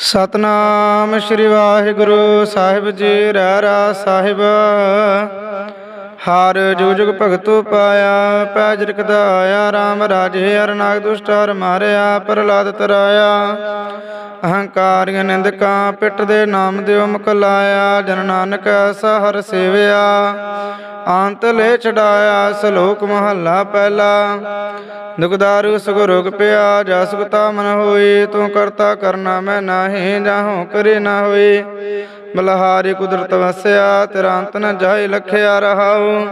ਸਤਨਾਮ ਸ੍ਰੀ ਵਾਹਿਗੁਰੂ ਸਾਹਿਬ ਜੀ ਰਹਿ ਰਾ ਸਾਹਿਬ। ਹਰ ਜੁਗ ਜੁਗ ਭਗਤੂ ਪਾਇਆ, ਪੈਜ ਆਇਆ RAM ਰਾਜੇ ਅਰ ਨਾਗ ਦੁਸ਼ਟ ਹਰ ਮਾਰਿਆ, ਪ੍ਰਹਲਾਦ ਤਰਾਇਆ। ਅਹੰਕਾਰੀਆਂ ਨਿੰਦਕਾਂ ਪਿੱਟ ਦੇ ਨਾਮ ਦਿਓ ਮੁਕਲਾਇਆ ਜਨ ਨਾਨਕ ਐਸਾ ਹਰ ਸੇਵਿਆ। ਅੰਤ ਲੈ ਛਡਾਇਆ ਸ਼ਲੋਕ ਮਹੱਲਾ ਪਹਿਲਾ। ਦੁਖਦਾਰੂ ਸੁਖ ਰੋਗ ਪਿਆ ਜਾ ਸੁਖਤਾ ਮਨ ਹੋਈ, ਤੂੰ ਕਰਤਾ ਕਰਨਾ ਮੈਂ ਨਾਹੀ, ਜਾਹੋਂ ਕਰੇ ਨਾ ਹੋਈ। ਮਲਹਾਰੀ ਕੁਦਰਤ ਵਸਿਆ, ਤੇਰਾ ਅੰਤ ਨ ਜਾਏ ਲਖਿਆ ਰਹਾਉ।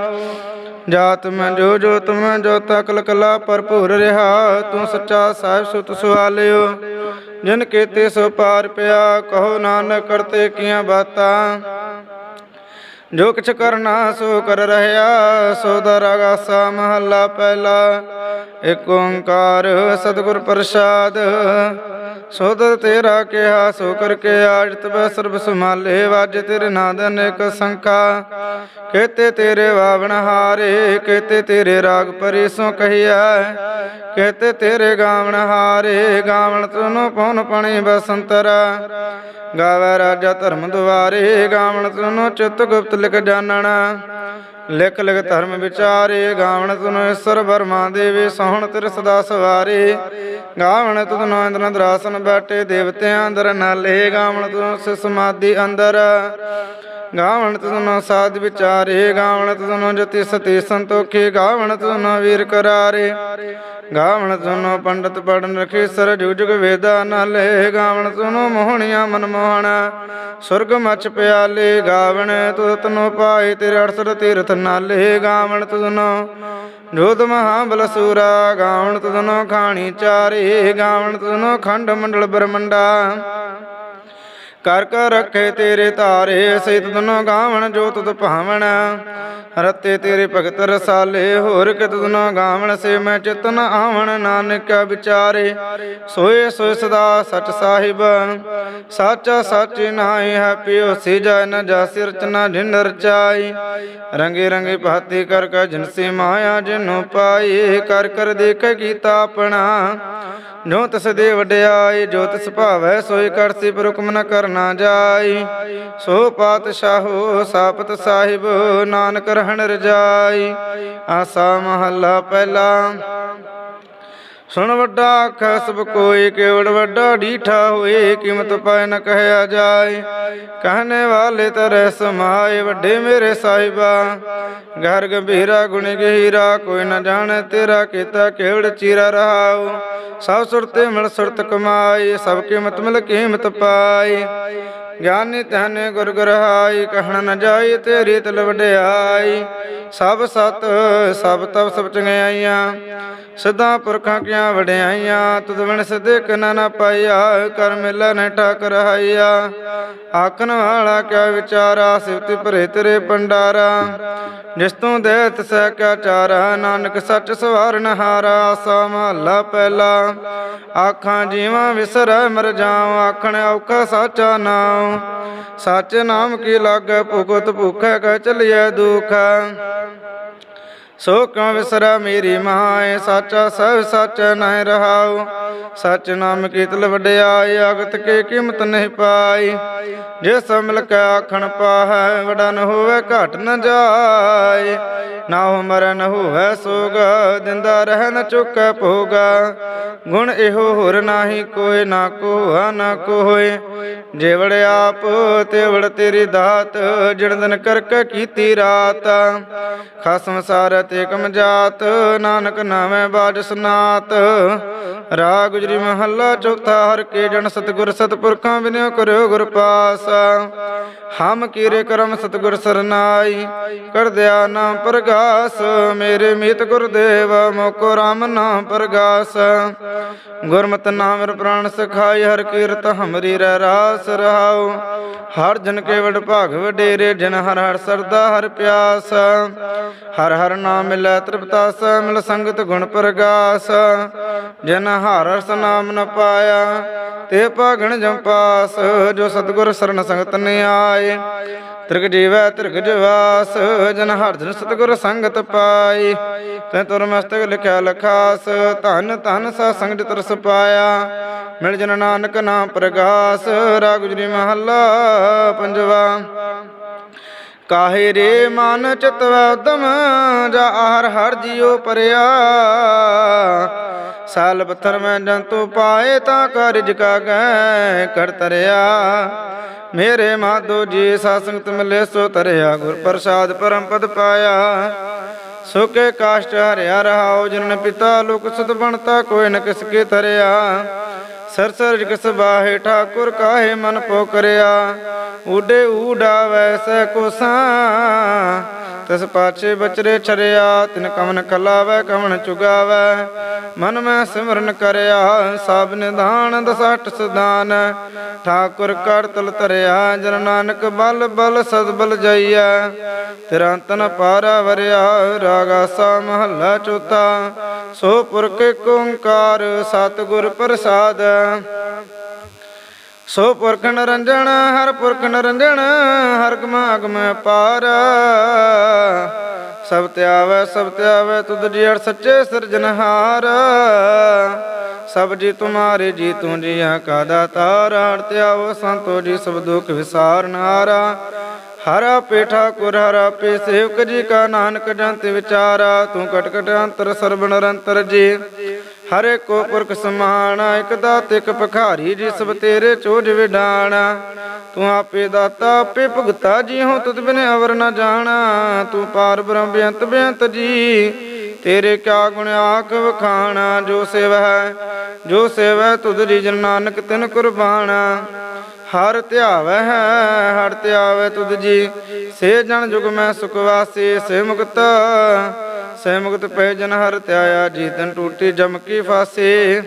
ਜਾਤ ਮੈਂ ਜੋ ਜੋ ਤੁਮ ਜੋ ਤਕਲ ਕਲਾ ਭਰਪੂਰ ਰਹਾ। ਤੂੰ ਸੱਚਾ ਸਾਹਿਬ ਸੁਤ ਸੁਆਲਿਓ, ਜਿਨ ਕੀਤੇ ਸੋ ਪਾਰ ਪਿਆ, ਕਹੋ ਨਾਨਕ, ਕਰਤੇ ਕੀਆਂ ਬਾਤਾਂ। ਜੋ ਕਿਛ ਕਰਨਾ ਸੋ ਕਰ ਰਹਿਆ ਸੋ ਦਰਗਾਸਾ ਮਹੱਲਾ ਪਹਿਲਾ। ਏਕ ਓੰਕਾਰ ਸਤਿਗੁਰ ਪ੍ਰਸਾਦ ਸੋਦ ਤੇਰਾ ਕਿਹਾ, ਸੋ ਕਰ ਕੇ ਆਜ ਤਬੈ ਸਰਬ ਸਮਾਲੇ ਵਾਜ ਤੇਰੇ ਨਾਦ ਅਨੇਕ ਸੰਖਾ। ਕਹਤੇ ਤੇਰੇ ਵਾਵਣ ਹਾਰੇ, ਕਹਤੇ ਤੇਰੇ ਰਾਗ ਪਰੇ ਸੋ ਕਹੀਆ ਕਹਤੇ ਤੇਰੇ ਗਾਵਣ ਹਾਰੇ, ਗਾਵਣ ਤੁਨੋ ਪਉਨ ਪਣੀ ਬਸੰਤਰਾ। ਗਾਵੇ ਰਾਜਾ ਧਰਮ ਦੁਆਰੇ, ਗਾਵਣ ਤੁਨੋ ਚਿਤ ਗੁਪਤ ਲਿਖ ਜਾਣਨਾ। ਲਿਖ ਲਿਖ ਧਰਮ ਵਿਚਾਰੇ, ਗਾਵਣ ਤੁਨੋ ਈਸ਼ਰ ਬਰਮਾ ਦੇਵੇ, ਸੋਹਣ ਤੇਰੇ ਸਦਾ ਸਵਾਰੇ। ਗਾਵਣ ਤੁਨੋ ਇੰਦਰਨ ਦਰਾਸਨ ਬੈਠੇ, ਦੇਵਤਿਆਂ ਅੰਦਰ ਨਾਲੇ, ਗਾਵਣ ਤੁਨੋ ਸਿ ਸਮਾਧੀ ਅੰਦਰ। ਗਾਵਣ ਤੁਨੋ ਸਾਧ ਵਿਚਾਰੇ, ਗਾਵਣ ਤੁਨੋ ਜਤੀ ਸਤੀ ਸੰਤੋਖੇ, ਗਾਵਣ ਤੁਨੋ ਵੀਰ ਕਰਾਰੇ। ਗਾਵਣ ਸੁਨੋ ਪੰਡਤ ਪੜਨ ਰਖੇ ਸਰ ਜੁਗ ਜੁਗ ਵੇਦਾ ਨਾਲੇ। ਗਾਵਣ ਸੁਨੋ ਮੋਹਣੀਆਂ ਮਨ ਮੋਹਣਾ। ਸੁਰਗ ਮਚ ਪਿਆਲੇ ਗਾਵਣ ਤੁਧ ਤਨੋ ਪਾਏ ਤੇਰੇ ਅੜਸਰ ਤੀਰਥ ਨਾਲੇ। ਗਾਵਣ ਤੁਨੋ ਜੋਤ ਮਹਾਬਲ ਬਲਸੂਰਾ ਗਾਵਣ ਤੁਨੋ ਖਾਣੀ ਚਾਰੇ। ਗਾਵਣ ਤੁਨੋ ਖੰਡ ਮੰਡਲ ਬ੍ਰਹਮੰਡਾ। ਕਰ ਕਰ ਰੱਖੇ ਤੇਰੇ ਤਾਰੇ ਸਹਿਤ ਤਨੋ ਗਾਵਣ ਜੋ ਤੁਧ ਭਾਵਣ। ਰਤੇ ਤੇਰੇ ਭਗਤ ਰਸਾਲੇ, ਹੋਰ ਕਿਤ ਤਨੋ ਗਾਵਣ, ਸੇ ਮੈਂ ਚਿਤਨ ਆਵਣ, ਨਾਨਕ ਵਿਚਾਰੇ। ਸੋਏ ਸੋਏ ਸਦਾ ਸਚ ਸਾਹਿਬ, ਸਾਚਾ ਸਚ ਨਾਹੀ ਹੈ ਪਿਓ ਸੀ ਜੈ ਨ ਜਾਸੀ ਰਚਨਾ ਜਿਨ ਰਚਾਈ। ਰੰਗੇ ਰੰਗੇ ਭਾਤੀ ਕਰ ਕਾ ਜਿਨਸੀ ਮਾਇਆ ਜਿਨੂ ਪਾਈ, ਕਰ ਕਰ ਦੇਖ ਕੀਤਾ ਆਪਣਾ। ਜੋ ਤਿਸ ਦੇ ਵਡਿਆਈ, ਜੋ ਤਿਸ ਭਾਵੈ, ਸੋਈ ਕਰਸੀ ਪਰ ਹੁਕਮ ਨ ਕਰਨਾ ਜਾਈ। ਸੋ ਪਾਤਸ਼ਾਹੋ ਸਾਪਤ ਸਾਹਿਬ, ਨਾਨਕ ਰਹਿਣ ਰਜਾਈ। ਆਸਾ ਮਹੱਲਾ ਪਹਿਲਾ। ਸੁਣ ਵੱਡਾ ਆਖੈ, ਸਭ ਕੋਈ ਕੇਵੜ ਵੱਡਾ ਡੀਠਾ ਹੋਏ, ਕੀਮਤ ਪਾਇ ਨ ਕਹਿਆ ਜਾਏ। ਕਹਨੇ ਵਾਲੇ ਤਰੈ ਸਮਾਏ, ਵੱਡੇ ਮੇਰੇ ਸਾਹਿਬਾ। ਘਰ ਗੰਭੀਰਾ, ਗੁਣ ਗਹੀਰਾ, ਕੋਈ ਨ ਜਾਣੇ ਤੇਰਾ ਕੀਤਾ ਕੇਵੜ ਚੀਰਾ ਰਹਾਉ। ਸਭ ਸੁਰਤੇ ਮਿਲ ਸੁਰਤ ਕਮਾਏ, ਸਭ ਕੀਮਤ ਮਿਲ ਕੀਮਤ ਪਾਏ। ਗਿਆਨੀ ਤਹਨੇ ਗੁਰ ਗਰਹਾਈ, ਕਹਿਣ ਨ ਜਾਈ ਤੇਰੀ ਤਲ ਵਡਿਆਈ। ਸਭ ਸਤ, ਸਭ ਤਬ ਸਭ ਚੰਗਿਆਈਆਂ। ਸਦਾ ਪੁਰਖਾਂ ਕੀਆਂ ਵਡਿਆਈਆਂ? ਤੁਧ ਬਿਨ ਸਦੇ ਕਨਾ ਨ ਪਾਈਆ, ਕਰ ਮਿਲੈ ਨ ਠਾਕ ਰਹਾਈਆ ਆਖਣ ਵਾਲਾ ਕਿਆ ਵਿਚਾਰਾ, ਸਿਵਤੀ ਭਰੇ ਤੇਰੇ ਪੰਡਾਰਾ ਜਿਸ ਤੂੰ ਦੇ ਤਸੈ ਕਿਆ ਚਾਰਾ, ਨਾਨਕ ਸੱਚ ਸਵਾਰਨ ਹਾਰਾ ਆਸਾ ਮਹੱਲਾ ਪਹਿਲਾ। ਆਖਾਂ ਜੀਵਾਂ ਵਿਸਰੈ ਮਰ ਜਾਉ, ਆਖਣ ਔਖਾ ਸਾਚਾ ਨਾਮ ਸੱਚ ਨਾਮ ਕੀ ਲਾਗੈ ਭੁਗਤ ਭੁਖੈ ਕਹ ਚਲਿਐ ਦੁਖ। ਸੋ ਕਿਉ ਵਿਸਰਾ ਮੇਰੀ ਮਾਏ ਸਾਚਾ ਸਭ ਸਚ ਨਹਿ ਰਹਾਉ। ਸਚ ਨਾਮ ਕੀਤਲ ਵਡਿਆਈ ਅਗਤ ਕੇ ਕੀਮਤ ਨਹੀਂ ਪਾਈ। ਜਿਸ ਮਿਲ ਕੇ ਆਖਣ ਪਾਹੈ, ਵਡਨ ਹੋਵੇ ਘਟ ਨ ਜਾਏ। ਨਾ ਹੋ ਮਰਨ ਹੋਵੇ ਸੋਗ, ਦਿੰਦਾ ਰਹਿ ਨ ਚੁੱਕੈ ਭੋਗਾ। ਗੁਣ ਇਹੋ ਹੋਰ ਨਾਹੀ ਕੋਈ ਨਾ ਕੋਹਾ ਨਾ ਕੋਏ ਜੇਵੜ ਆਪ, ਤੇਵੜ ਤੇਰੀ ਦਾਤ, ਜਿਣ ਦਿਨ ਕਰਕੇ ਕੀਤੀ ਰਾਤ। ਖਸਮ ਸਾਰ ਤੇ ਕਮ ਜਾਤ, ਨਾਨਕ ਨਾਵੇਂ ਬਾਜ ਸੁਨਾਤ। ਰਾਗ ਗੁਜਰੀ ਮਹੱਲਾ ਚੌਥਾ, ਹਰ ਕੇ ਜਨ ਸਤਗੁਰ ਸਤਪੁਰਖਾਂ ਬਿਨਿਓ ਕਰਿਓ ਗੁਰ ਪਾਸ। ਹਮ ਕੀਰੇ ਕਰਮ ਸਤਗੁਰ ਸਰਨਾਈ, ਕਰ ਦਿਆ ਨਾਮ ਪ੍ਰਗਾਸ ਮੇਰੇ ਮੀਤ ਗੁਰਦੇਵ ਮੋਕੋ ਰਾਮ ਨਾਮ ਪ੍ਰਗਾਸ। ਗੁਰਮਤਿ ਨਾਮ ਰ ਪ੍ਰਾਣ ਸਖਾਈ ਹਰ ਕੀਰਤ ਹਮਰੀ ਰਹਿ ਰਾਸ ਰਹਾਉ। ਹਰ ਜਨ ਕੇ ਵਡ ਭਾਗ ਵਡੇਰੇ, ਜਨ ਹਰ ਹਰ ਸਰਦਾ ਹਰ ਪਿਆਸ। ਹਰ ਹਰ ਨਾਮ ਮਿਲੈ ਤ੍ਰਿਪਤਾਸ, ਮਿਲ ਸੰਗਤ ਗੁਣ ਪ੍ਰਗਾਸ। ਜਨ ਹਰ ਹਰ ਨਾਮ ਨ ਪਾਇਆ, ਤੇ ਭਾਗਣ ਜੰਪਾਸ। ਜੋ ਸਤਗੁਰ ਸਰਣ ਸੰਗਤ ਨੇ ਆਏ ਤ੍ਰਿਗ ਜੀਵੈ ਤ੍ਰਿਗ ਜਵਾਸ, ਜਨ ਹਰ ਜਨ ਸਤਿਗੁਰ ਸੰਗਤ ਪਾਈ। ਤੈ ਤੁਰ ਮਸਤਕ ਲਿਖਿਆ ਲਖਾਸ, ਧਨ ਧਨ ਸਾ ਸੰਗ ਜਿ ਤਰਸ ਪਾਇਆ। ਮਿਲ ਜਨ ਨਾਨਕ ਨਾਮ ਪ੍ਰਗਾਸ ਰਾਗੁਜਰੀ ਮਹੱਲਾ ਪੰਜਵਾ। ਕਾਹੇ ਰੇ ਮਨ ਚਿਤਵੈ ਉਦਮ, ਜਾ ਹਰ ਹਰ ਜੀਉ ਪਰਿਆ। ਸਾਲ ਪੱਥਰ ਮੈਂ ਜੰਤੂ ਪਾਏ ਤਾਂ ਕਾਰਜ ਕਾ ਗੈ ਕਰ ਤਰਿਆ ਮੇਰੇ ਮਾਧੋ ਜੀ ਸਾਸੰਗਤ ਮਿਲੇ ਸੋ ਤਰਿਆ ਗੁਰ ਪ੍ਰਸਾਦ ਪਰਮ ਪਦ ਪਾਇਆ। ਸੁਕੇ ਕਾਸ਼ਟ ਹਰਿਆ ਰਹਾਉ, ਜਨਨ ਪਿਤਾ ਲੋਕ ਸੁਤ ਬਣਤਾ, ਕੋਈ ਨ ਕਿਸ ਕੇ ਤਰਿਆ ਸਰਸਰ ਜਿਕਸ ਬਾਹੇ ਠਾਕੁਰ ਕਾਹੇ ਮਨ ਪੋ ਕਰਿਆ ਉਡੇ ਊਡਾ ਵੈਸੈ ਕੋਸਾ, ਤਿਸ ਪਾਛੇ ਬਚਰੇ ਛਰਿਆ। ਤਿਨ ਕਮਨ ਕਲਾਵੈ ਕਮਨ ਚੁਗਾਵੈ, ਮਨ ਮੈਂ ਸਿਮਰਨ ਕਰਿਆ। ਸਭ ਨਿਧਾਨ ਦਸਟ ਸਦਾਨ ਠਾਕੁਰ ਕਰ ਤਲ ਤਰਿਆ ਜਨ ਨਾਨਕ ਬਲ ਬਲ ਸਦ ਬਲ ਜਈਐ ਤੇਰਾ ਪਾਰਾ ਵਰਿਆ। ਰਾਗਾ ਸਾ ਮਹੱਲਾ ਚੌਥਾ, ਸੋ ਪੁਰਖ ਓੰਕਾਰ ਸਤਿਗੁਰ ਪ੍ਰਸਾਦ। ਸੋ ਪੁਰਖ ਨਰੰਜਣ, ਹਰ ਪੁਰਖ ਨਰੰਜਣ, ਹਰ ਗਮ ਅਗਮ ਪਾਰ ਸਭ ਧਿਆਵੈ ਸਭ ਧਿਆਵੈ ਤੁਧ ਜੀ ਅੜ ਸੱਚੇ ਸਿਰਜਨਹਾਰ ਸਭ ਜੀ ਤੁਮਾਰੇ, ਜੀ ਤੂੰ ਜੀਆਂ ਕਾ ਦਾਤਾਰ। ਅੜ ਧਿਆਵੋ ਸੰਤੋ ਜੀ ਸਭ ਦੁਖ ਵਿਸਾਰਨਾਰਾ ਹਰਾ ਪੇਠਾ ਕੁਰ ਹਰਾ ਪੇ, ਸੇਵਕ ਜੀ ਕਾ ਨਾਨਕ ਜੰਤ ਵਿਚਾਰਾ, ਤੂੰ ਕਟ ਅੰਤਰ ਸਰਬ ਨਿਰੰਤਰ ਜੀ। ਹਰੇ ਕੋ ਪੁਰਖ ਸਮਾਨ, ਇਕ ਦਾਤ ਭਖਾਰੀ ਜੀ ਸਭ ਤੇਰੇ ਚੋਜ ਵਿਡਾਣਾ। ਤੂੰ ਆਪੇ ਦਾਤਾ, ਆਪੇ ਭੁਗਤਾ ਜੀ ਹੋ ਤੁਧ ਬਿਨ ਅਵਰ ਨ ਜਾਣਾ। ਤੂੰ ਪਾਰ ਬ੍ਰਹਮ ਬੇਅੰਤ ਬੇਅੰਤ ਜੀ। ਤੇਰੇ ਕਿਆ ਗੁਣ ਆਖ ਵਖਾਣਾ, ਜੋ ਸੇਵਾ ਹੈ ਜੋ ਸੇਵਾ ਹੈ ਤੁਧ ਜੀ ਜਨ ਨਾਨਕ ਤਿਨ ਕੁਰਬਾਨਾ ਹਰ ਧਿਆਵੈ ਹੈ, ਹਰ ਧਿਆਵੈ ਤੁਧ ਜੀ। ਸੇ ਜਨ ਜੁਗ ਮੈਂ ਸੁਖ ਵਾਸੀ, ਸੇ ਮੁਕਤ ਸੇ ਮੁਕਤ ਪੈ ਜਨ ਹਰ ਧਿਆਇਆ ਜੀ ਤਨ ਟੂਟੀ ਜਮ ਕੀ ਫਾਸੇ।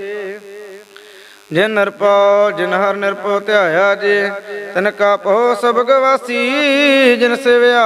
ਜਿਨ ਨਿਰਪਉ ਜਿਨ ਹਰ ਨਿਰਪਉ ਧਿਆਇਆ ਜੀ, ਤਨ ਕਾ ਪਹੁ ਸਭ ਗਵਾਸੀ ਜਿਨ ਸੇਵਿਆ।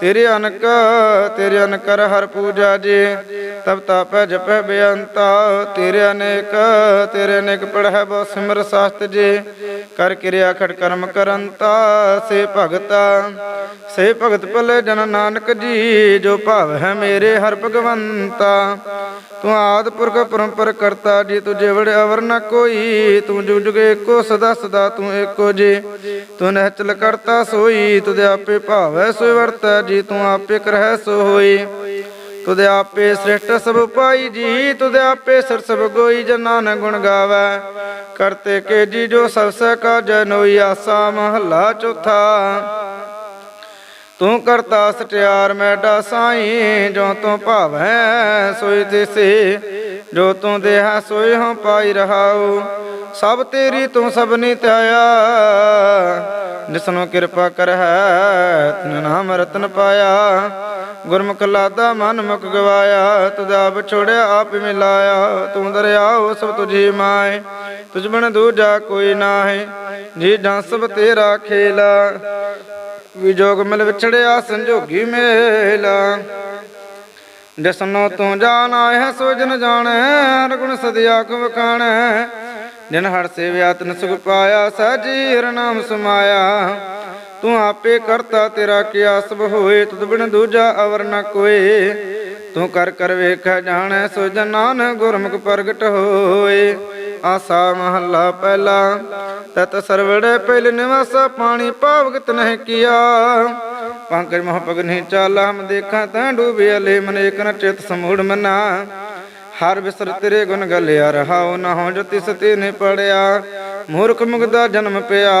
ਤੇਰੇ ਅਨਕ, ਤੇਰੇ ਅਨਕਰ ਹਰ ਪੂਜਾ ਜੀ। ਤਬ ਤਾਪੈ ਜਪੈ ਬੇਅੰਤਾ। ਤੇਰੇ ਅਨੇਕ ਤੇਰੇ ਅਨੇਕ ਪੜਹਿ ਬੋ ਸਿਮਰ ਸਾਸਤ ਜੀ। ਕਰ ਕਿਰਿਆ ਖੜ ਕਰਮ ਕਰੰਤਾ, ਸੇ ਭਗਤਾ। ਸੇ ਭਗਤ ਭਲੇ ਜਨ ਨਾਨਕ ਜੀ, ਜੋ ਭਾਵ ਹੈ ਮੇਰੇ ਹਰ ਭਗਵੰਤਾ। ਤੂੰ ਆਦ ਪੁਰਖ ਪਰੰਪਰ ਕਰਤਾ ਜੀ ਤੁਝੇ ਵੜ ਅਵਰ ਨ ਕੋਈ। ਤੂੰ ਜੁਗ ਜੁਗ ਏਕੋ, ਸਦਾ ਸਦਾ ਤੂੰ ਏਕੋ ਜੀ। ਤੂੰ ਨਹਿਚਲ ਕਰਤਾ ਸੋਈ, ਤੁਧ ਆਪੇ ਭਾਵੈ ਸੋਈ ਵਰਤੈ ਜੀ ਤੂੰ ਆਪੇ ਕਰਹਿ ਸੋ ਹੋਈ। ਤੁਧ ਆਪੇ ਸ੍ਰਿਸ਼ਟ ਸਭ ਪਾਈ ਜੀ, ਤੁਧ ਆਪੇ ਸਰ ਸਭ ਗੋਈ, ਜਨਾਂ ਗੁਣ ਗਾਵੈ। ਕਰਤੇ ਕੇ ਜੀ ਜੋ ਸਭ ਸ ਕਾ ਜਨੋਈ ਆਸਾ ਮਹੱਲਾ ਚੌਥਾ। ਤੂੰ ਕਰਤਾ ਸਟਿਆਰ ਮੈਡਾ ਸਾਈ ਜੋ ਤੂੰ ਭਾਵੈ ਸੋਈ ਤਿਸੇ ਜੋ ਤੂੰ ਦੇਹਾ ਸੋਈ ਹਉ ਪਾਈ ਰਹਾਉ, ਸਭ ਤੇਰੀ ਤੂੰ ਸਭਨੀ ਧਿਆਇਆ। ਜਿਸਨੂੰ ਕਿਰਪਾ ਕਰ ਹੈ ਤਨ ਨਾਮ ਰਤਨ ਪਾਇਆ। ਗੁਰਮੁਖ ਲਾਦਾ ਮਨ ਮੁਖ ਗਵਾਇਆ, ਤੁਧ ਆਪ ਆਪ ਮਿਲਾਇਆ। ਤੂੰ ਦਰਿਆਓ ਸਭ ਤੁਝੀ ਮਾਏ, ਤੁਝ ਬਣ ਦੂਜਾ ਕੋਈ ਨਾਹੀ। ਜੀ ਜਾਂ ਸਭ ਤੇਰਾ ਖੇਲਾ ਵਿਜੋਗ ਮਿਲ ਵਿਛੜਿਆ, ਸੰਜੋਗੀ ਮੇਲਾ। ਜਿਸਨੋ ਤੂੰ ਜਾਣਾ ਹੈ ਸੋ ਜਾਣੈ ਹਰ ਗੁਣ ਸਦਿਆ ਕੋ ਵਖਾਣੈ। ਜਿਨ ਹਰ ਸੇਵਿਆ ਤਨ ਸੁਖ ਪਾਇਆ ਸਾਜੀ ਹਰ ਨਾਮ ਸਮਾਇਆ। ਤੂੰ ਆਪੇ ਕਰਤਾ ਤੇਰਾ ਕਿਆ, ਸਭ ਹੋਏ ਤੁਧ ਬਿਨ ਦੂਜਾ ਅਵਰ ਨ ਕੋਏ। ਤੂੰ ਕਰ ਕਰ ਵੇਖ ਜਾਣੈ ਸੋ ਜਨ ਗੁਰਮੁਖ ਪ੍ਰਗਟ ਹੋਏ। ਆਸਾ ਮਹੱਲਾ ਪਹਿਲਾ, ਤਤ ਸਰਵੜੇ ਪਹਿਲ ਨਿਵਾਸਾ, ਪਾਣੀ ਭਾਵਗਤ ਨਹਿ ਕੀਆ। ਪੰਕਜ ਮਹ ਪਗਨੀ ਚਾਲਾ, ਹਮ ਦੇਖਾਂ ਤਾਂ ਡੂਬੇ ਅਲੇ, ਮਨ ਏਕ ਨ ਚਿਤ ਸਮੂੜ ਮਨਾ। ਹਰ ਬਿਸਰ ਤੇਰੇ ਗੁਣ ਗਲਿਆ, ਰਹਾਉ ਨਾ ਹੋ ਜੋ ਤਿਸ ਤੇ ਨੇ ਪੜਿਆ। ਮੂਰਖ ਮੁਗਦਾ ਜਨਮ ਪਿਆ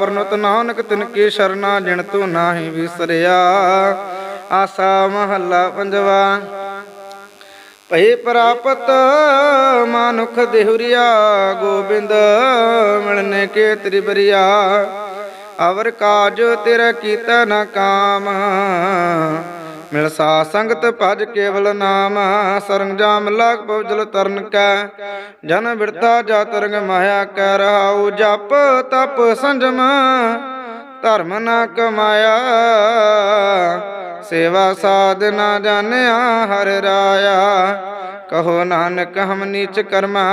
ਪਰਨਤ ਨਾਨਕ ਤਿਨ ਕੀ ਸ਼ਰਨਾ ਜਿਣ ਤੂੰ ਨਾਹੀ ਵਿਸਰਿਆ। ਆਸਾ ਮਹੱਲਾ ਪੰਜਵਾ ਭਏ ਪ੍ਰਾਪਤ ਮਾਨੁਖ ਦੇਹੁਰੀਆ, ਗੋਬਿੰਦ ਮਿਲਨੇ ਕੇ ਤੇਰੀ ਅਵਰ ਕਾਜ ਤੇਰਾ ਕੀਤਾ ਨਾ ਕਾਮ ਮਿਲ ਸਾ ਸੰਗਤ ਭਜ ਕੇਵਲ ਨਾਮ। ਸਰੰਜਾਮ ਲਾਗ ਪਵਜਲ ਤਰਨ ਕੈ, ਜਨ ਬਿਰਤਾ ਜਾ ਤਰੰਗ ਮਾਇਆ ਕੈ ਰਹਾਉ। ਜਪ ਤਪ ਸੰਜਮ ਧਰਮ ਨਾ ਕਮਾਇਆ ਸੇਵਾ ਸਾਧ ਨਾ ਜਾਣਿਆ ਹਰ ਰਾਇਆ। ਕਹੋ ਨਾਨਕ, ਹਮ ਨੀਚ ਕਰਮਾ,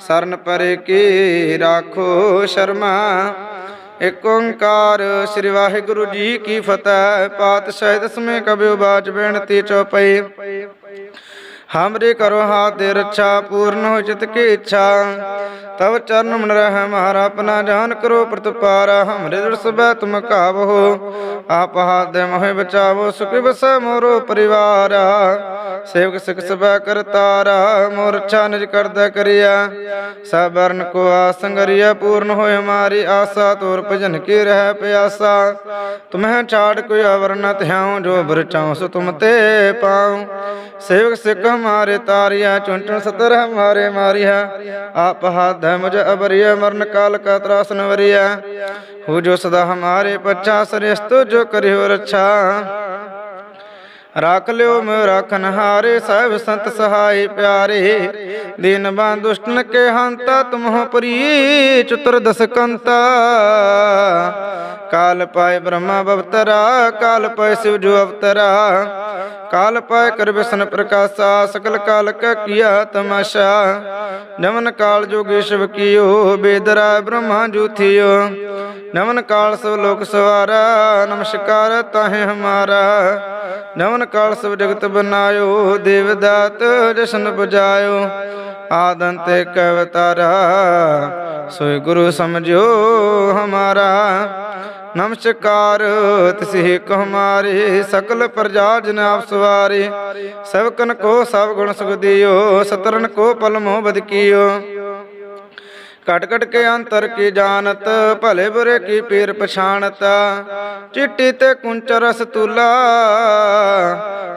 ਸਰਨ ਪਰੇ ਕੀ ਰਾਖੋ ਸ਼ਰਮਾ। ਏਕ ਓੰਕਾਰ ਸ੍ਰੀ ਵਾਹਿਗੁਰੂ ਜੀ ਕੀ ਫਤਿਹ, ਪਾਤਸ਼ਾਹ ਦਸਵੇਂ ਕਬਿਉ ਬਾਜ ਬੇਨਤੀ ਚਉਪਈ ਹਮਰੇ ਕਰੋ ਹਾਥ ਦੇ ਰੱਛਾ, ਪੂਰਨ ਹੋ ਚਿਤ ਕੀ ਇੱਛਾ। ਤਵ ਚਰਨ ਮਨ ਰਹਿ ਮਹਾਰਾ, ਆਪਣਾ ਜਾਨ ਕਰੋ ਪ੍ਰਤਪਾਰਾ, ਹਮਰੇ ਦਿਲ ਸਬੈ ਤੁਮ ਕਾਵੋ। ਆਪ ਹਾਥ ਦੇ ਮੋਹਿ ਬਚਾਵੋ, ਸੁਖ ਬਸੈ ਮੋਰੋ ਪਰਿਵਾਰ। ਸੇਵਕ ਸਿਖ ਸਬੈ ਕਰਤਾਰਾ ਮੋਰ ਅੱਛਾ ਨਿਜ ਕਰਦਾ ਕਰਿਆ ਸਬਰਨ ਕੋ ਆਸੰਗਰਿਆ ਪੂਰਨ ਹੋਏ ਹਮਾਰੀ ਆਸਾ, ਤੋਰ ਭਜਨ ਕੀ ਰਹਿ ਪਿਆਸਾ। ਤੁਮਹਿ ਛਾੜ ਕੋਈ ਅਵਰ ਨ ਧਿਆਉ, ਜੋ ਬਰ ਚਾਉ ਸੋ ਤੁਮ ਸੇਵਕ ਸਿੱਖ ਹਮਾਰੇ ਤਾਰਿਆ, ਚੁੰਟਣ ਸਤਰ ਹਮਾਰੇ ਮਾਰਿਆ। ਆਪ ਹਾਥ ਹੈ ਮੁਝ ਅਬਰਿਆ, ਮਰਨ ਕਾਲ ਕਾ ਤਰਾਸਨ ਵਰਿਆ। ਹੋ ਜੋ ਸਦਾ ਹਮਾਰੇ ਪੱਛਾ, ਸ੍ਰੇਸ਼ਟ ਜੋ ਕਰਿਓ ਰੱਛਾ। ਰੱਖ ਲਿਓ ਮੈਂ ਰਾਖਨ ਹਾਰੇ, ਸਾਹਿਬ ਸੰਤ ਸਹਾਈ ਪਿਆਰੇ। ਦੀਨ ਬਾਂ ਦੁਸ਼ਟਨ ਕੇ ਹੰਤਾ, ਤੁਮਹੁ ਪ੍ਰੀ ਚਤੁਰ ਦਸ ਕਾਲ ਪਾਏ ਬ੍ਰਹਮਾ ਬਵਤਰਾ, ਕਾਲ ਪਾਏ ਸਿਵ ਜੋ ਅਵਤਰਾ। ਕਾਲ ਪਾਏ ਕਰ ਬਿਸ਼ਨ ਪ੍ਰਕਾਸ਼ਾ, ਸਕਲ ਕਾਲ ਕਾ ਕੀਆ ਤਮਾਸ਼ਾ। ਨਮਨ ਕਾਲ ਜੋਗੇ ਸ਼ਿਵ ਕੀਓ, ਬੇਦਰਾ ਬ੍ਰਹਮਾ ਜੂਥਿਓ ਨਮਨ ਕਾਲ ਸਭ ਲੋਕ ਸਵਾਰਾ, ਨਮਸਕਾਰ ਤਾਹੇ ਹਮਾਰਾ। ਨਵਨ ਕਾਲ ਸਭ ਜਗਤ ਬਨਾਇਓ ਦੇਵਦਾਤ ਜਸ਼ਨ ਬਜਾਇਓ ਆਦੰਤ ਏਕ ਅਵਤਾਰਾ ਸੋਈ ਗੁਰੂ ਸਮਝਿਓ ਹਮਾਰਾ। ਨਮਸਕਾਰ, ਤਿਸਹਿ ਕੋ ਹਮਾਰੇ ਸਕਲ ਪ੍ਰਜਾ ਜਨ ਆਪ ਸਵਾਰੇ। ਸਭਕਨ ਕੋ ਸਭ ਗੁਣ ਸੁਖ ਦਿਓ, ਸਤਰਨ ਕੋ ਪਲਮੋ ਬਦ ਕੀਓ ਕਟ ਕਟ ਕੇ ਅੰਤਰ ਕੀ ਜਾਣਤ, ਭਲੇ ਬੁਰੇ ਕੀ ਪੀਰ ਪਛਾਣਤ। ਚਿੱਟੀ ਤੇ ਕੁੰਚ ਰਸ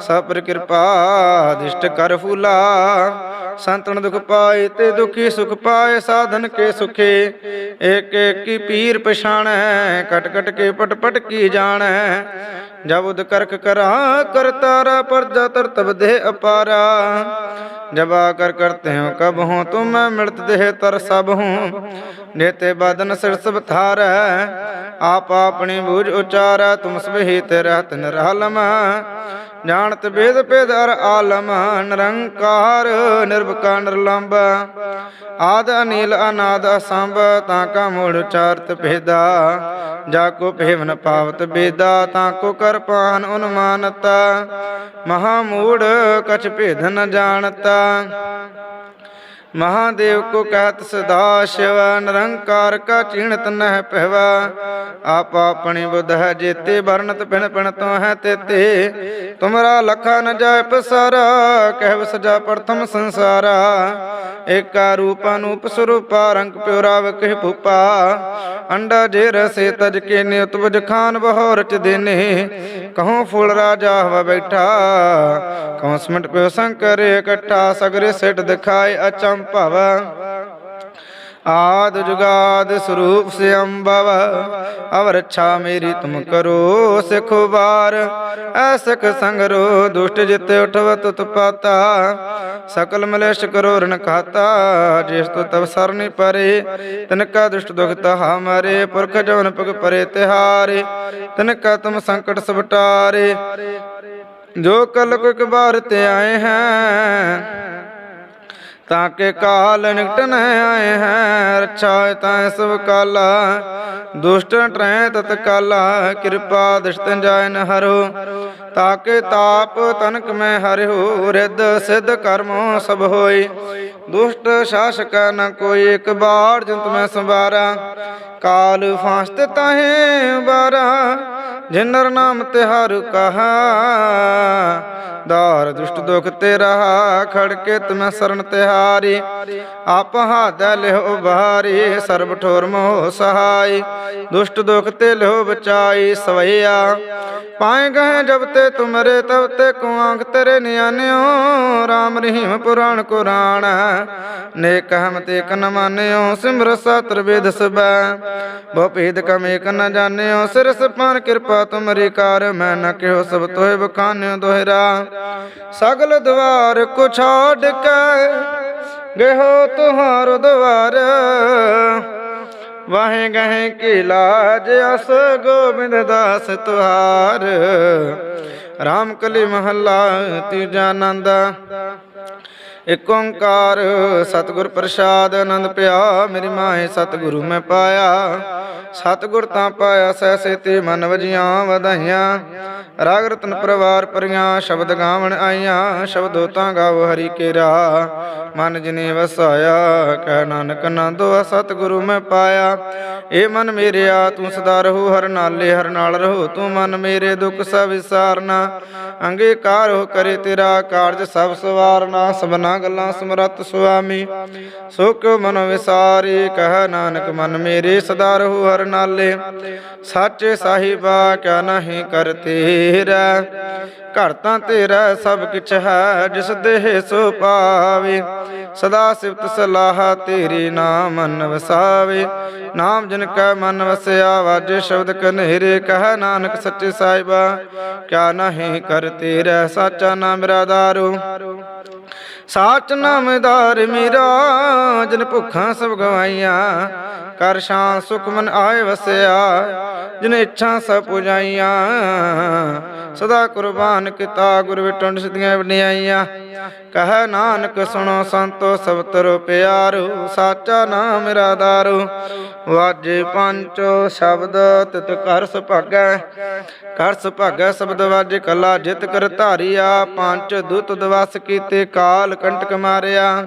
ਸਬਰ ਕਿਰਪਾ, ਦਿਸ਼ਟ ਕਰ ਫੂਲਾ। ਸੰਤਨ ਦੁਖ ਪਾਏ ਤੇ ਦੁਖੀ ਸੁਖ ਪਾਏ, ਸਾਧਨ ਕੇ ਸੁਖੇ। ਏਕ ਏਕੀ ਪੀਰ ਪਛਾਣੈ, ਕਟ ਕਟ ਕੇ ਪਟ ਪਟ ਕੀ ਜਾਣੈ। ਜਬ ਉਦ ਕਰਖ ਕਰਾ ਕਰਤਾਰਾ ਪਰਜਾ ਤਰਤਬ ਦੇ ਅਪਾਰਾ। ਜਬਾ ਕਰ ਕਰਤੇ ਹੋ ਕਬ ਹੂੰ ਤੁਮ ਮੈਂ ਦੇਹ ਤਰ ਸਭ ਹੂੰ ਨੇਤੇ ਬਦਨ ਸਿਰ ਸਭ ਥਾਰ ਆਪ ਆਪਣੀ ਬੂਝ ਉਚਾਰਾ, ਤੁਮ ਸਭ ਹੀ ਤੇ ਰਹਤ ਨਿਰਹਲਮ। ਜਾਣਤ ਬੇਦ ਭੇਦ ਅਰ ਆਲਮ, ਨਿਰੰਕਾਰ ਨਿਰਭਕਾਰ ਨਿਰਲੰਬ ਆਦ ਅਨੀਲ ਅਨਾਦ ਅਸੰਭ, ਤਾਂ ਕਾ ਮੂੜ ਚਾਰਤ ਭੇਦਾ। ਜਾ ਕੋ ਭੇਵਨ ਪਾਵਤ ਬੇਦਾ, ਤਾਂ ਕੋ ਕਰ ਪਾਨ ਉਨਮਾਨਤਾ। ਮਹਾ ਮੂੜ ਕਛ ਭੇਦ ਨ ਜਾਣਤਾ। ਮਹਾਦੇਵ ਕੋ ਕਹਿਤ ਸਦਾ ਸ਼ਿਵ, ਨਿਰੰਕਾਰ ਕਾ ਚੀਣਤ ਨਹਿ ਪਹਿਵਾ ਆਪ ਆਪਣੀ ਬੁੱਧ ਹੈ ਜੇਤੇ, ਵਰਣਤ ਪਿਣ ਪਿਣ ਤੋ ਹੈ ਤੇਤੇ। ਤੁਮਰਾ ਲਖਾ ਨ ਜਾਇ ਪਸਾਰਾ, ਕਹਿ ਸਜਾ ਪ੍ਰਥਮ ਸੰਸਾਰਾ। ਏਕਾ ਰੂਪ ਅਨੂਪ ਸਰੂਪਾ, ਰੰਗ ਪਿਉਰਾ ਵਕਿ ਭੂਪਾ। ਅੰਡਾ ਜੇ ਰਸੇ ਤਜ ਕੇ ਨੇ ਉਤਵਜ ਖਾਨ ਬਹੁ ਰਚ ਦੇਨੇ। ਕਹਉ ਫੂਲ ਰਾਜਾ ਹਵਾ ਬੈਠਾ। ਕਹਉ ਸਮਟ ਪਿਓ ਸੰਕਰ ਇਕੱਠਾ, ਸਗਰੇ ਸਿਟ ਦਿਖਾਏ ਅਚੰਭਵ ਆਦ ਜੁਗਾਦ ਸਰੂਪ ਸੇ ਅੰਭਵ ਮੇਰੀ ਤੁਮ ਕਰੋ, ਸਿਖ ਬਾਰ ਐਸਕ ਸੰਗਰੋ ਦੁਸ਼ਟ ਜਿਤੇ ਉਠਵ ਤੁਤ ਪਾਤਾ। ਸਕਲ ਮਲੇਸ਼ ਕਰੋ, ਰਣ ਖਾਤਾ। ਜਿਸ ਤੋ ਤਬ ਸਰਨੀ ਪਰੇ ਤਨ ਕਾ ਦੁਸ਼ਟ ਦੁਖ ਤਹਾ ਮਰੇ। ਪੁਰਖ ਜਵਨ ਪਗ ਪਰੇ ਤਿਹਾਰੇ ਤਨ ਕਾ ਤੁਮ ਸੰਕਟ ਸਬਟਾਰੇ ਜੋ ਕਲ ਕੋ ਇੱਕ ਬਾਰ ਤੇ ਆਏ हैं ਤਾਕੇ ਕਾਲ ਨਿਕਟ ਨ ਆਏ ਹੈ। ਰੱਛਾ ਤਾਂ ਸਭ ਕਾਲਾ ਦੁਸ਼ਟ ਟਰੈ ਤਤ ਕਾਲਾ ਕਿਰਪਾ ਦਿਸ਼ਤ ਜਾਇ ਨ ਹਰੋ ਤਾਕੇ ਤਾਪ ਤਨਕ ਮੈਂ ਹਰਿਓ। ਰਿੱਧ ਸਿੱਧ ਕਰਮੋ ਸਭ ਹੋਏ ਦੁਸ਼ਟ ਸ਼ਾਸਕ ਨ ਕੋਈ ਇੱਕ ਬਾੜ ਜੰਤ ਮੈਂ ਸੰਵਾਰਾ। ਕਾਲ ਫਾਸਤ ਤਾਹੇ ਬਾਰਾ ਜਿਨਰ ਨਾਮ ਤਿਹਾਰ ਕਹਾ। ਦਾਰ ਦੁਸ਼ਟ ਦੁਖ ਤੇ ਰਹਾ ਖੜਕੇ ਤੁਮੈ ਸਰਨ ਤਿਹਾਰੀ ਆਪ ਹਾਦੈ ਲਿਓ ਬਾਰੀ ਸਰਬ ਠੋਰ ਮੋਹ ਸਹਾਈ। ਦੁਸ਼ਟ ਦੁਖ ਤੇ ਲਿਓ ਬਚਾਈ ਸਵਈਆ। ਪਾਏ ਗਏ ਜਬ ਤੇ ਤੁਮਰੇ, ਤਬ ਤੇ ਕੁਆਂਖ ਤੇਰੇ ਨਿਆਨਿਓ RAM ਰਹੀਮ ਪੁਰਾਣ ਕੁਰਾਨ ਨੇਕ ਹਮ ਤੇ ਕਨ ਮਾਨਿਓ ਸਿਮਰ ਸਤਰ ਵੇਦ ਸਬੈ ਬਹੁ ਭੇਦ ਕਮ ਏਕ ਨ ਜਾਣਿਓ ਸਿਰ ਸਪਾਨ ਕਿਰਪਾ ਤੁਮਰੀ ਕਾਰ, ਮੈਂ ਨ ਕਿਓ ਸਭ ਤੋਏ ਬਖਾਨਿਓ ਦੋਹਰਾ। ਸਗਲ ਦਵਾਰ ਕੋ ਛਾੜ ਕੇ ਗਇਓ ਤੁਹਾਰ ਦਵਾਰ। ਵਾਹੇ ਗਹਿ ਕੀ ਲਾਜ ਅਸ ਗੋਬਿੰਦ ਦਾਸ ਤੁਹਾਰ। ਰਾਮ ਕਲੀ ਮਹੱਲਾ, ਤੀਜਾ ਆਨੰਦ। ਇਕ ਓੰਕਾਰ, ਸਤਿਗੁਰ ਪ੍ਰਸਾਦ, ਆਨੰਦ ਪਿਆ, ਮੇਰੀ ਮਾਏ ਸਤਿਗੁਰੂ ਮੈਂ ਪਾਇਆ। ਸਤਿਗੁਰ ਤਾਂ ਪਾਇਆ ਸੈਸੇ ਤੇ ਮਨ ਵਜੀਆਂ ਵਧਾਈਆਂ। ਰਾਗ ਰਤਨ ਪਰਿਵਾਰ ਪਰੀਆਂ ਸ਼ਬਦ ਗਾਵਣ ਆਈਆਂ। ਸ਼ਬਦੋ ਤਾਂ ਗਾਵ ਹਰੀ ਕੇਰਾ। ਮਨ ਜਿਨੇ ਵਸਾਇਆ, ਕਹਿ ਨਾਨਕ ਨੰਦੋ ਸਤਿਗੁਰੂ ਮੈਂ ਪਾਇਆ। ਏ ਮਨ ਮੇਰਿਆ, ਤੂੰ ਸਦਾ ਰਹੋ, ਹਰ ਨਾਲੇ ਹਰ ਨਾਲ ਰਹੋ। ਤੂੰ ਮਨ ਮੇਰੇ ਦੁੱਖ ਸਭ ਵਿਸਾਰਨਾ ਅੰਗੀਕਾਰ ਹੋ ਕਰੇ ਤੇਰਾ ਕਾਰਜ ਸਭ ਸਵਾਰਨਾ। ਸਭਨਾ ਗੱਲਾਂ ਸਮਰਤ ਸੁਆਮੀ। ਸੁਖ ਮਨ ਵਿਸਾਰੀ, ਕਹਿ ਨਾਨਕ ਮਨ ਮੇਰੇ, ਸਦਾ ਰਹੋ ਹਰ ਨਾਲੇ। ਸਾਚੇ ਸਾਹਿਬਾ, ਕਿਆ ਨਹੀਂ ਕਰ ਤੇਰਾ। ਘਰ ਤਾਂ ਤੇਰਾ, ਸਭ ਕਿਛ ਹੈ, ਜਿਸ ਦੇਹ ਸੋ ਪਾਵੇ ਸਦਾ ਸਿਫਤ ਸਲਾਹ ਤੇਰੀ ਨਾਮ ਮਨ ਵਸਾਵੇ। ਨਾਮ ਜਿਨ ਕੈ ਮਨ ਵਸਿਆ, ਵਾਜੇ ਸ਼ਬਦ ਕਨੇਰੇ, ਕਹਿ ਨਾਨਕ ਸੱਚੇ ਸਾਹਿਬਾ, ਕਿਆ ਨਹੀਂ ਕਰ ਤੇਰਾ। ਸਾਚਾ ਨਾਮ ਮੇਰਾ ਦਾਰੂ। ਸਾਚ ਨਾਮਦਾਰ ਮੇਰਾ, ਜਨ ਭੁੱਖਾਂ ਸਭ ਗਵਾਈਆਂ। ਕਰ ਸ਼ਾਂ ਸੁਖ ਮਨ ਆਏ ਵਸਿਆ, ਜਿਨ ਇੱਛਾ ਸਭ ਪੁਜਾਈਆਂ। ਸਦਾ ਕੁਰਬਾਨ ਕੀਤਾ ਗੁਰ ਵਿਟੰਡ ਸਿਧੀਆਂ ਵਡਿਆਈਆਂ। ਕਹ ਨਾਨਕ ਸੁਣੋ ਸੰਤੋ ਸਭ ਤਰੋ ਪਿਆਰੋ, ਸਾਚਾ ਨਾਮ ਮੇਰਾ ਦਾਰੂ ਵਾਜੇ ਪੰਚੋ ਸ਼ਬਦ ਤਿਤ ਕਰ ਸੁਭਾਗੈ ਕਰ ਸੁਭਾਗੈ ਸ਼ਬਦ ਵਾਜੇ ਕਲਾ ਜਿਤ ਕਰ ਧਾਰੀਆ। ਪੰਚ ਦੁਤ ਦਵਸ ਕੀਤੇ ਕਾਲ ਕੰਟਕ ਮਾਰਿਆ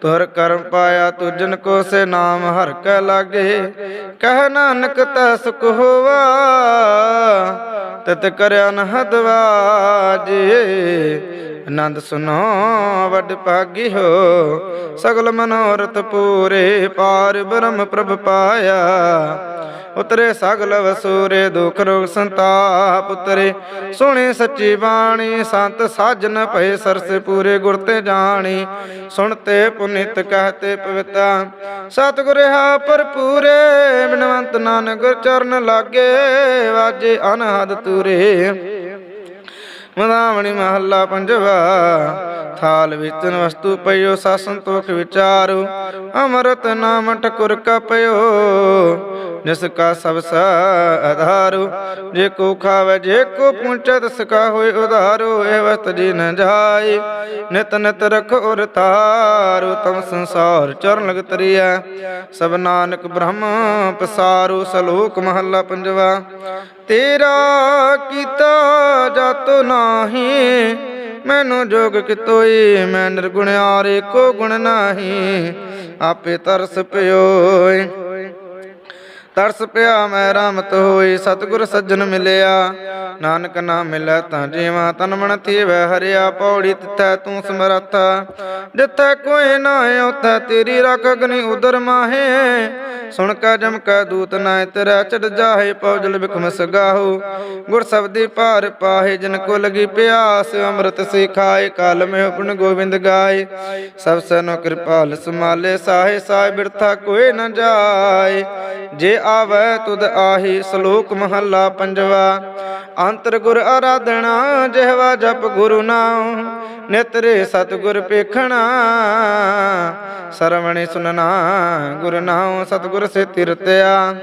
ਤੁਰ ਕਰਮ ਪਾਇਆ ਤੁਜਨ ਕੋ ਸੇ ਨਾਮ ਹਰ ਕੈ ਲਾਗੇ। ਕਹਿ ਨਾਨਕ ਤੈ ਸੁਖ ਹੋਵਾ, ਤਤ ਕਰਿਆ ਨਹਦ ਵਾਜੇ। ਆਨੰਦ ਸੁਨੋ, ਵੱਡ ਭਾਗੀ ਹੋ, ਸਗਲ ਮਨੋਰਥ ਪੂਰੇ ਪਾਰ ਬ੍ਰਹਮ ਪ੍ਰਭ ਪਾਇਆ। ਉਤਰੇ ਸਗਲ ਵਸੂਰੇ, ਦੁਖ ਰੋਗ ਸੰਤਾਪ ਉਤਰੇ। ਸੁਣੀ ਸੱਚੀ ਬਾਣੀ, ਸੰਤ ਸਾਜਨ ਭਏ ਸਰਸ ਪੂਰੇ ਗੁਰ ਤੇ ਜਾਣੀ। ਸੁਣਤੇ ਪੁਨੀਤ ਕਹਤੇ ਪਵਿੱਤਾ ਸਤਿਗੁਰ ਹਾ ਭਰਪੂਰੇ, ਬਿਨਵੰਤ ਨਾਨਕ ਗੁਰ ਚਰਨ ਲਾਗੇ, ਵਾਜੇ ਅਨਹਦ ਤੂਰੇ। ਮਦਾਵਣੀ ਮਹੱਲਾ ਪੰਜਵਾ ਥਾਲ ਵਿਚਨ ਵਸਤੂ ਪਈਓ ਸਾ ਸੰਤੋਖ ਵਿਚਾਰੂ, ਅਮਰਤ ਨਾਮ ਠਕੁਰ ਕਾ ਪਇਓ ਜਿਸ ਕਾ ਸਭ ਸਾ ਆਧਾਰੂ ਜੇ ਕੋ ਖਾਵੇ, ਜੇ ਕੋ ਪੁੰਚੈ ਤਿਸ ਕਾ ਹੋਏ ਉਧਾਰੂ। ਇਹ ਵਸਤ ਜੀ ਨ ਜਾਈ ਨਿਤ ਨਿਤ ਰਖ ਉਰ ਤਾਰੂ ਤਮ ਸੰਸਾਰ ਚਰਨ ਲਗ ਤਰੀਐ ਸਭ ਨਾਨਕ ਬ੍ਰਹਮ ਪਸਾਰੂ। ਸਲੋਕ ਮਹੱਲਾ ਪੰਜਵਾ, ਤੇਰਾ ਕੀਤਾ ਜਾਤੋ ਨਾਹੀ ਮੈਨੂੰ ਜੋਗ ਕਿਤੋਈ ਮੈਂ ਨਿਰਗੁਣ ਨਿਰਗੁਣਿਆਰੇ ਕੋ ਗੁਣ ਨਾਹੀ। ਆਪੇ ਤਰਸ ਪਿਓਏ। ਤਰਸ ਪਿਆ ਮੈਂ ਰਾਮਤ ਹੋਈ, ਸਤਿਗੁਰ ਸੱਜਣ ਮਿਲਿਆ। ਨਾਨਕ ਨਾਮ ਮਿਲੈ ਤਾਂ ਜੀਵਾ ਤਨ ਮਨ ਥੀਵੈ, ਹਰਿਆ ਪੌੜੀ ਤਿੱਥੈ ਤੂੰ ਸਮਰੱਥ। ਜਿੱਥੈ ਕੋਈ ਨਾ ਉਥੈ ਤੇਰੀ ਰੱਖ ਅਗਨੀ ਉਦਰ ਮਾਹੇ। ਸੁਣ ਕੈ ਜਮ ਕੈ ਦੂਤ ਨਾ ਤੇਰਾ ਚੜ ਜਾਹੇ ਪੌਜਲ ਬਿਖਮ ਸਗਾਹੂ। ਗੁਰ ਸਬਦੀ ਭਾਰ ਪਾਹੇ, ਜਨ ਕੋ ਲਗੀ ਪਿਆਸ, ਅੰਮ੍ਰਿਤ ਸਿਖਾਏ, ਕਾਲ ਮੇ ਉਪਨ ਗੋਬਿੰਦ ਗਾਏ। ਸਭ ਸਨੋ ਕਿਰਪਾਲ ਸਮਾਲੇ ਸਾਹੇ ਸਾਹ ਬਿਰਥਾ ਕੋਈ ਨ ਜਾਏ। ਜੇ ਆਵੈ ਤੁਧ ਆਹੀ ਸ਼ਲੋਕ ਮਹੱਲਾ ਪੰਜਵਾ। ਅੰਤਰ ਗੁਰ ਆਰਾਧਣਾ ਜਿਹਵਾ ਜਪ ਗੁਰੂ ਨਾਮ ਨਿਤਰੇ ਸਤਿਗੁਰ ਪੇਖਣਾ। ਸਰਵਣੇ ਸੁਨਣਾ ਗੁਰ ਨਾਮ ਸਤਿਗੁਰ ਸੇ ਤਿਰਤਿਆ।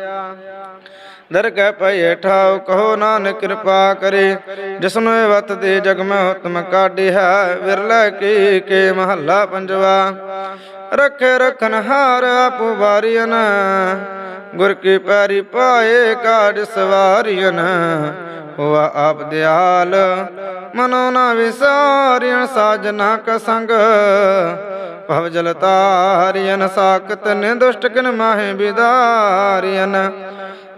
ਦਰਗਹਿ ਪਏ ਠਾਉ, ਕਹੋ ਨਾਨਕ ਕਿਰਪਾ ਕਰੇ। ਜਿਸਨੂੰ ਵਤ ਦੇ ਜਗ ਮੈਂ ਹੁਤਮ ਕਾਢਿਆ ਵਿਰਲਾ ਕੀ ਕੇ ਮਹੱਲਾ ਪੰਜਵਾ। ਰਖੇ ਰਖਨ ਹਾਰ ਵਾਰੀਨ ਗੁਰ ਕੀ ਪੈਰੀ ਪਾਏ ਕਾਜ ਸਵਾਰੀਨ ਹੋਆ ਆਪ ਦਿਆਲ, ਮਨੋ ਨਾ ਵਿਸਾਰਿਣ ਸਾਜਨਾ ਕ ਸੰਗ ਭਵ ਜਲ ਤਾਰਿਯਨ ਸਾਖਤ ਨੇ ਦੁਸ਼ਟ ਕਿਨ ਮਾਹੇ ਬਿਦਾਰਿਯਨ